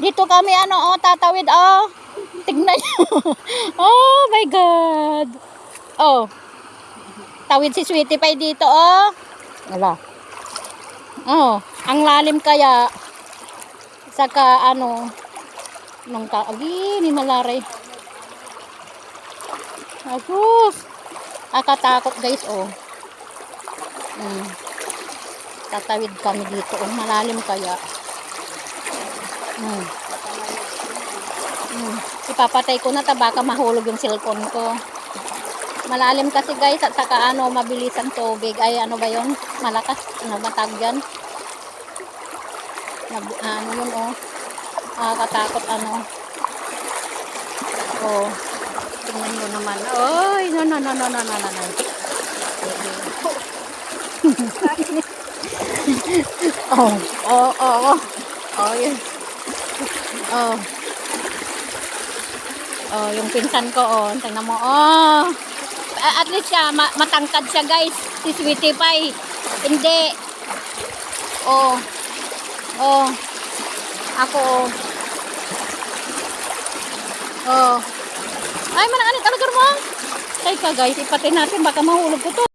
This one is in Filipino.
Dito kami ano, oh, tatawid, oh. Tignan nyo. oh my God. Oh. Tawid si Sweetie Pie dito, oh. Wala. Oh, ang lalim kaya. Saka ano, nung ka, agi, ni malari. Asus. Akatakot guys, oh. Mm. Tatawid kami dito, oh. Malalim kaya. Mm. Mm. Ipapatay ko na ta baka mahulog yung cellphone ko. Malalim kasi guys at saka ano mabilis ang tubig. Ay ano ba 'yon? Malakas ano ba? Nab- ah, ano yun oh. Ah, katakot ano. Oh. Tingnan mo naman. Oy, no no no no no no no. no. oh, oh, oh, oh. Oh, yun. Oh. Oh, yung pinsan ko, oh. Tingnan mo, oh. At least siya, ma- matangkad siya, guys. Si Sweetie Pie. Hindi. Oh. Oh. Ako, oh. Oh. Ay, mananganit talaga mo. Teka, guys. Ipatay natin. Baka mahulog ko to.